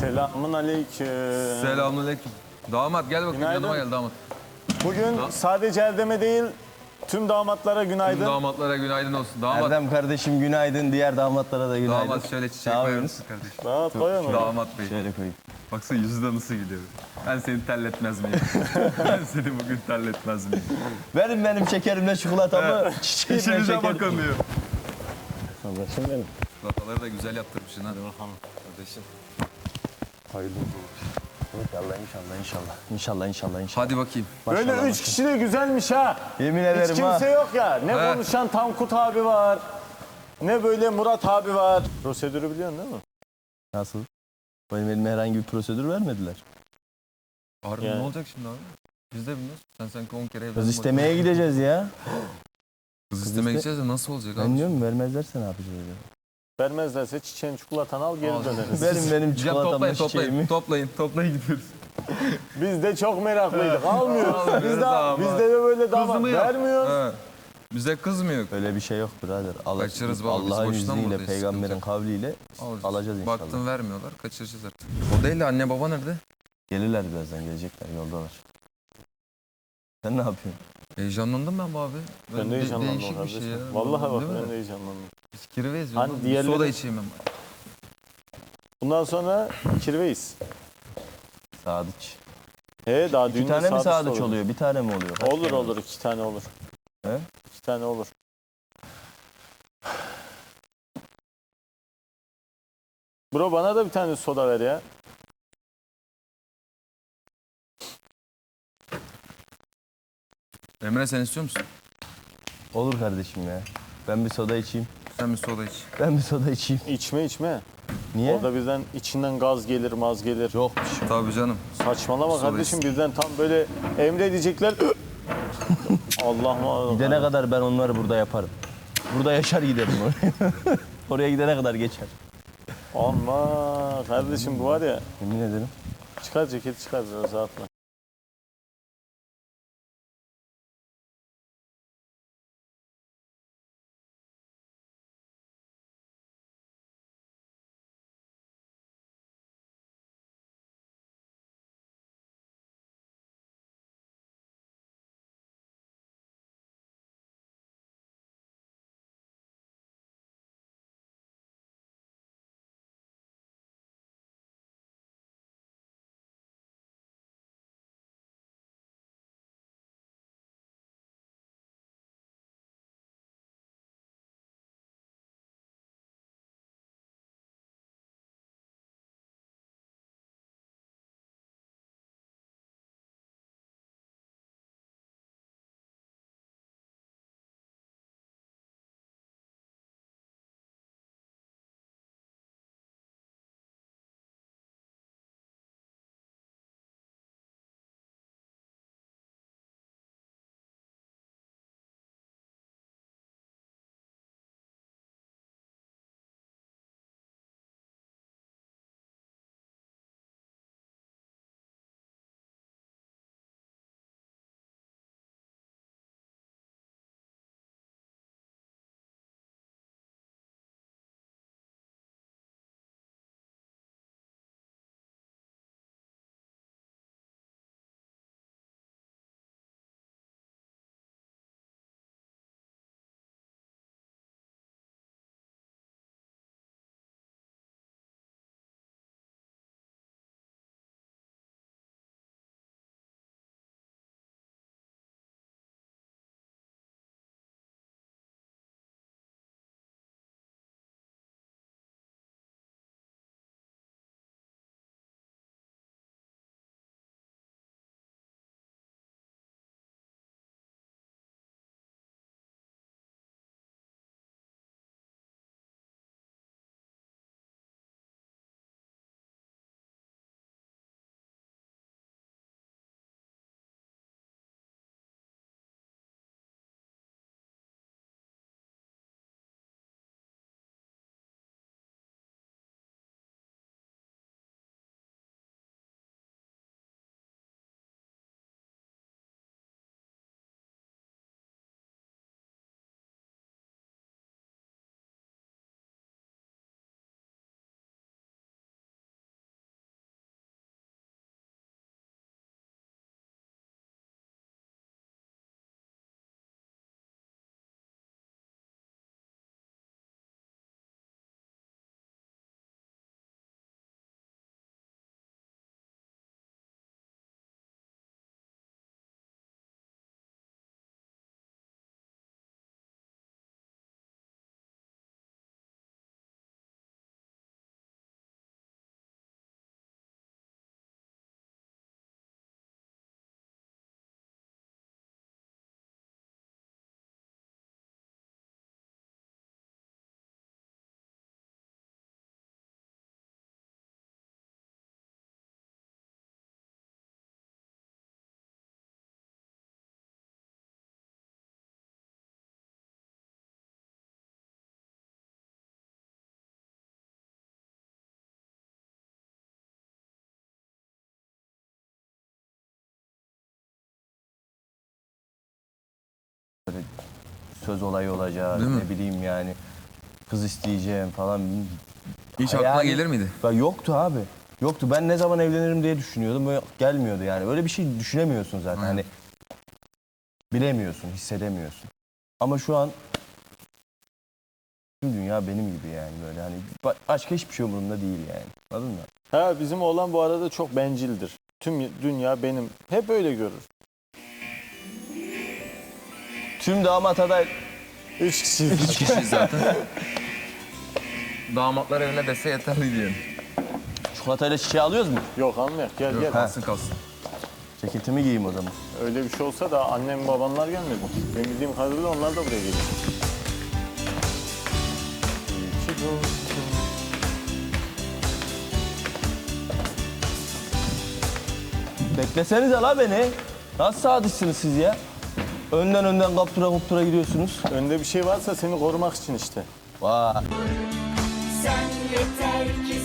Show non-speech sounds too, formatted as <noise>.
Selamun aleyküm. Selamünaleyküm. Damat gel bakayım Günaydın. yanıma gel damat. Bugün sadece Erdem'e değil tüm damatlara Tüm günaydın. damatlara günaydın olsun. Damat, Erdem kardeşim günaydın. Diğer damatlara da günaydın. damat şöyle çiçek Ne koyar yapıyorsunuz? mısın kardeşim? Damat koyun mu? Damat bey. Şöyle koyayım. Baksana yüzü de nasıl gülüyor. Ben seni terletmez miyim? <laughs> ben seni bugün terletmez miyim? Verin benim şekerimle çikolatamı. <laughs> Çiçeğimle İşinize şekerim. bakın diyor. Kardeşim benim. Çikolataları da güzel yaptırmışsın ha. Kardeşim. İnşallah inşallah inşallah. İnşallah inşallah inşallah. Hadi bakayım. Böyle Maşallah, üç kişi de güzelmiş ha. Yemin Hiç ederim ha. kimse yok ya. Ne He. konuşan Tankut abi var. Ne böyle Murat abi var. Prosedürü biliyorsun değil mi? Nasıl? Benim elime herhangi bir prosedür vermediler. Harbi Yani. ne olacak şimdi abi? Biz de bilmiyoruz. Sen sanki 10 kere evlendin. Kız istemeye gideceğiz ya. Kız Kız istemeye iste- gideceğiz de nasıl olacak Ben abi? diyorum vermezlerse ne yapacağız? ya? Vermezlerse çiçeğin çikolatanı al geri Al. döneriz. Verin benim Ya çikolatamla toplayın çiçeğimi. toplayın. Toplayın toplayın gidiyoruz. <laughs> Biz de çok meraklıydık. Almıyoruz. Almıyoruz Bizde, ama. bizde de böyle damat Kız mı yok? vermiyor. He. Bize kız mı yok? Öyle bir şey yok birader. Allah, Kaçırırız baba, biz Allah'ın boşuna izniyle, buradayız? peygamberin kavliyle Alacağız. alacağız inşallah. Baktın vermiyorlar kaçıracağız artık. O değil de anne baba nerede? Gelirler birazdan gelecekler yoldalar. Sen ne yapıyorsun? Heyecanlandım ben bu abi. Ben de de- heyecanlandım Değişik bir kardeşim. şey. Vallahi bak Değil mi? ben de heyecanlandım. Biz kirveyiz. Hani Hani diğerleri- Soda içeyim ben. Bundan sonra kirveyiz. Sadıç. He daha İki düğünde tane mi sadıç sadıç olur. oluyor? Bir tane mi oluyor? Kaç Olur tane olur iki tane olur. He? İki tane olur. Bro bana da bir tane soda ver ya. Emre sen istiyor musun? Olur kardeşim ya. Ben bir soda içeyim. Sen bir soda iç. Ben bir soda içeyim. İçme içme. Niye? Orada birden içinden gaz gelir maz gelir. Yok bir şey. Tabii canım. Saçmalama Soda kardeşim birden tam böyle emredecekler. <laughs> Allah? Gidene kadar ben onları burada yaparım. Burada yaşar giderim oraya. <laughs> Oraya gidene kadar geçer. Ama kardeşim bu var ya. Yemin ederim. Çıkar ceketi çıkar biraz rahatla. Söz olayı olacak, Değil mi? ne bileyim yani. Kız isteyeceğim falan. Hiç aklına Hayali- gelir miydi? Ya yoktu abi. Yoktu. Ben ne zaman evlenirim diye düşünüyordum. Böyle gelmiyordu yani. Öyle bir şey düşünemiyorsun zaten. Hani bilemiyorsun, hissedemiyorsun. Ama şu an tüm dünya benim gibi yani böyle hani ba- başka hiçbir şey umurumda değil yani. Anladın mı? Ha bizim oğlan bu arada çok bencildir. Tüm dünya benim. Hep öyle görür. Tüm damat aday Üç kişiyiz. Üç kişiyiz zaten. <laughs> Damatlar evine dese yeterli diyelim. çikolatayla çiçeği alıyoruz mu? Yok almayak gel Yok gel. kalsın kalsın. Ceketimi giyeyim o zaman. Öyle bir şey olsa da annem babanlar gelmedi. Benim bildiğim kadarıyla onlar da buraya geliyor. İyi ki doğdun. Beklesenize la beni. Nasıl sadisiniz siz ya? Önden önden kaptura kaptura gidiyorsunuz. Önde bir şey varsa seni korumak için işte. Vay. Sen yeter ki